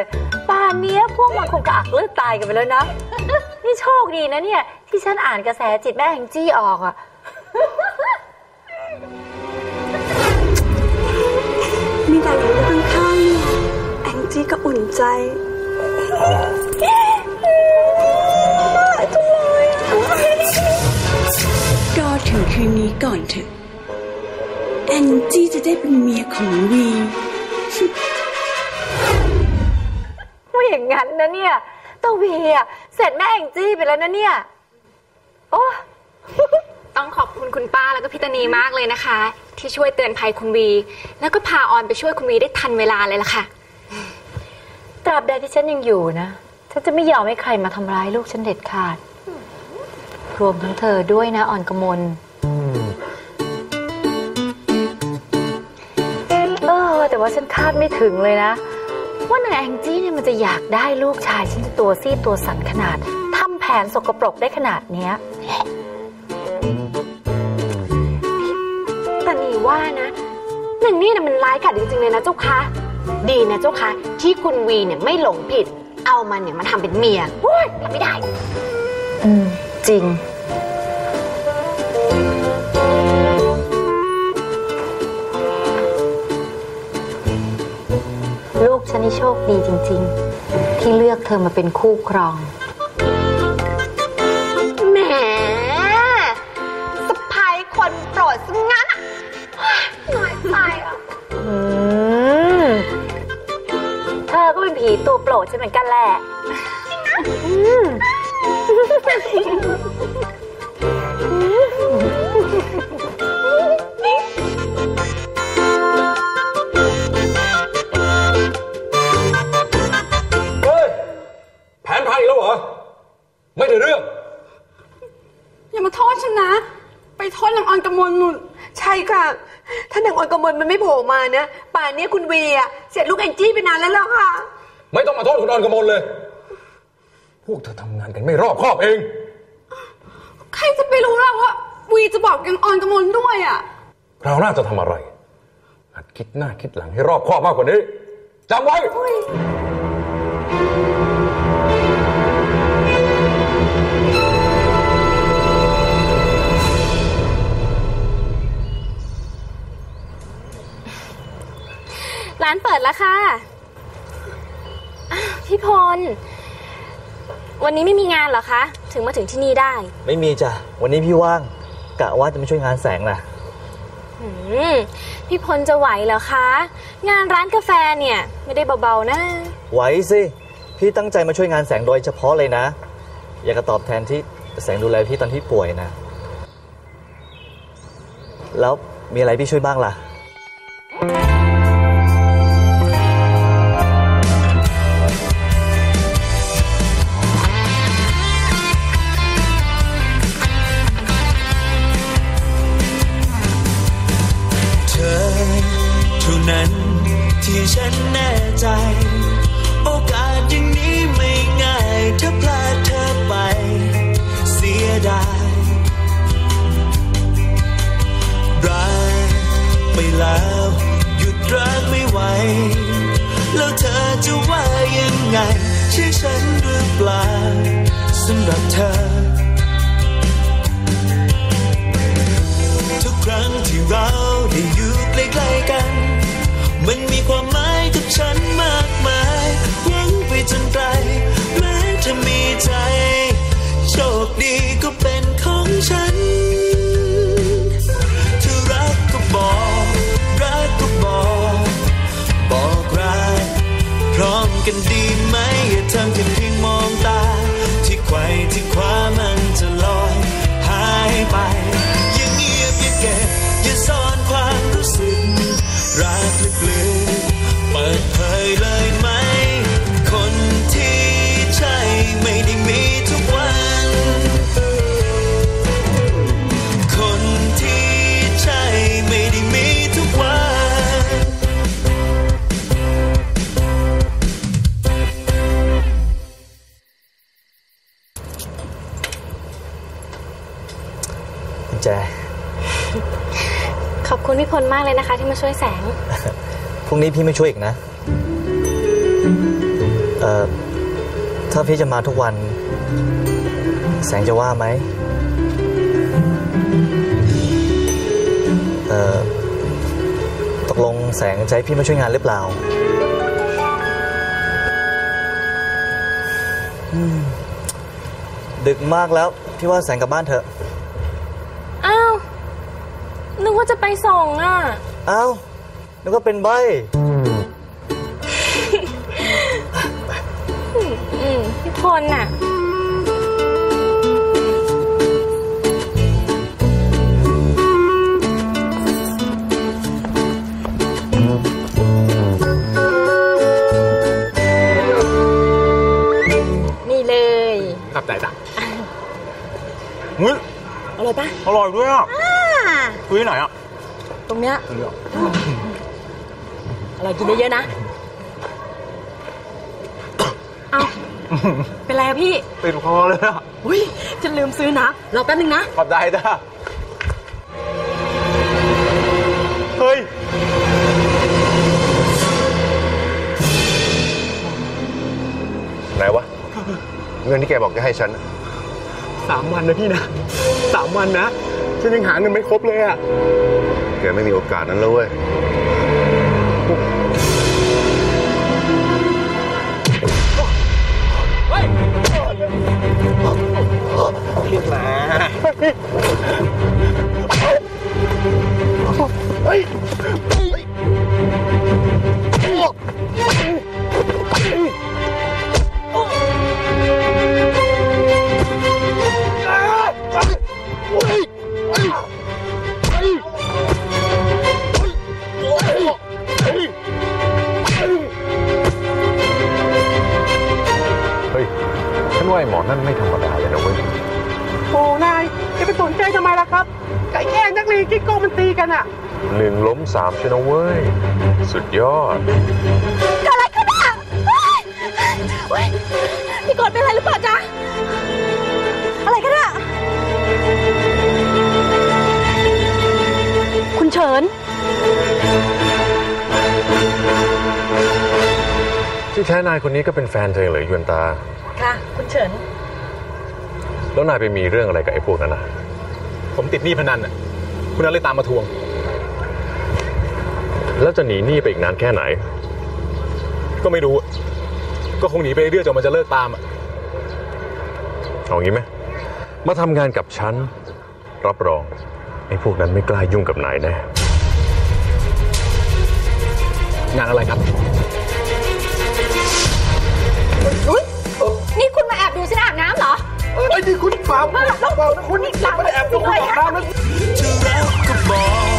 เลยป่านเนี้ยพวกมันคงกระอักเลือดตายกันไปแล้วนะ นี่โชคดีนะเนี่ย ที่ฉันอ่านกระแสจิตแม่แห่งจี้ออกอะมีดารินอยู่ข้างๆแองจี้ก็อุ่นใจรอถึงคืนนี้ก่อนเถอะแองจี้จะได้เป็นเมียของวี ไม่อย่างนั้นนะเนี่ยตวเวียเสร็จแม่แองจี้ไปแล้วนะเนี่ย โอ้ต้องขอบคุณคุณป้าแล้วก็พี่ตานีมากเลยนะคะ ที่ช่วยเตือนภัยคุณวี แล้วก็พาออนไปช่วยคุณวีได้ทันเวลาเลยล่ะค่ะ ตราบใดที่ฉันยังอยู่นะ ฉันจะไม่ยอมให้ใครมาทำร้ายลูกฉันเด็ดขาด รวมทั้งเธอด้วยนะอ่อนกมลเออแต่ว่าฉันคาดไม่ถึงเลยนะ ว่านางแองจี้เนี่ยมันจะอยากได้ลูกชายฉันจะตัวซีดตัวสันขนาดทำแผนสกปรกได้ขนาดเนี้ยแต่นี่ว่านะหนึ่งนี่นะมันร้ายกาจจริงๆเลยนะเจ้าคะดีนะเจ้าคะที่คุณวีเนี่ยไม่หลงผิด เอามันเนี่ยมาทำเป็นเมียโอ้ยรับไม่ได้ อืมจริง ฉันนี่โชคดีจริง ๆ ที่เลือกเธอมาเป็นคู่ครอง แหมสะพายคนโปรดซะงั้นอะเฮ้ยน้อยใจอะอืมเธอก็เป็นผีตัวโปรดฉันเหมือนกันแหละ อืม ไม่ได้เรื่อง อย่ามาโทษฉันนะ ไปโทษนางออนกมลนุ่นใช่ค่ะ ถ้านางออนกมลมันไม่โผล่มานะ ป่านนี้คุณวีอะเสร็จลูกแองจี้ไปนานแล้วล่ะค่ะ ไม่ต้องมาโทษคุณออนกมลเลย พวกเธอทำงานกันไม่รอบคอบเอง ใครจะไปรู้ล่ะว่าวีจะบอกนางออนกมลด้วยอะ เราน่าจะทำอะไรหัดคิดหน้าคิดหลังให้รอบคอบมากกว่านี้จำไว้ แล้วค่ะอ้าวพี่พล วันนี้ไม่มีงานเหรอคะ ถึงมาถึงที่นี่ได้ ไม่มีจ้ะ วันนี้พี่ว่างกะว่าจะมาช่วยงานแสงนะอืมพี่พลจะไหวเหรอคะ งานร้านกาแฟเนี่ย ไม่ได้เบาๆนะ ไหวสิ พี่ตั้งใจมาช่วยงานแสงโดยเฉพาะเลยนะ อยากจะตอบแทนที่แสงดูแลพี่ตอนที่ป่วยนะ แล้วมีอะไรพี่ช่วยบ้างล่ะ สำหรับเธอ ทุกครั้งที่เราได้ คุณพี่พลมากเลยนะคะที่มาช่วยแสง พรุ่งนี้พี่ไม่ช่วยอีกนะ เอ่อ ถ้าพี่จะมาทุกวัน แสงจะว่าไหม เอ่อ ตกลงแสงจะให้พี่มาช่วยงานหรือเปล่า ดึกมากแล้ว พี่ว่าแสงกลับบ้านเถอะ นึกว่าจะไปส่งอะอ้าวนึกว่าเป็นใบอืมพี่พลน่ะ นี่เลย ขับใจจ้ะ อุ้ยอร่อยปะอร่อยด้วยอะซื้ อที่ไหนอะตรงเนี้ยตรงนี้เหรออร่อยกินเยอะๆนะ เอาเป็นไรอะพี่ติดคอเลยอะอุ้ยฉันลืมซื้อนะรอแป๊บนึงนะ ขอบใจจ้ะเฮ้ย ไหนวะ เงินที่แกบอกจะให้ฉันน่ะสามวันนะพี่นะ สามวันนะ ฉันยังหาเงินไม่ครบเลยอะแกไม่มีโอกาสนั้นแล้วเว้ย สนใจทำไมล่ะครับไก่แย่งนักเรียนกิ๊กโก้มันตีกันอะหนึ่งล้มสามชนะเว้ย สุดยอดเกิดอะไรขึ้นอะเฮ้ยเฮ้ยพี่กดเป็นอะไรหรือเปล่าจ๊ะ อะไรกันอะ คุณเฉิน ที่แท้นายคนนี้ก็เป็นแฟนเธอเหรอยวนตา ค่ะ คุณเฉิน แล้วนายไปมีเรื่องอะไรกับไอ้พวกนั้นนะ ผมติดหนี้พนันอะคุณนั้นเลยตามมาทวง แล้วจะหนีหนี้ไปอีกนานแค่ไหน ก็ไม่รู้อะก็คงหนีไปเรื่อยๆจนมันจะเลิกตามอะเอางี้ไหมมาทำงานกับฉัน รับรองไอ้พวกนั้นไม่กล้ายุ่งกับนายแน่งานอะไรครับนี่ เอ้ยนี่คุณเปล่าเปล่านะคุณไม่ได้แอบดูคุณบอกเรานะ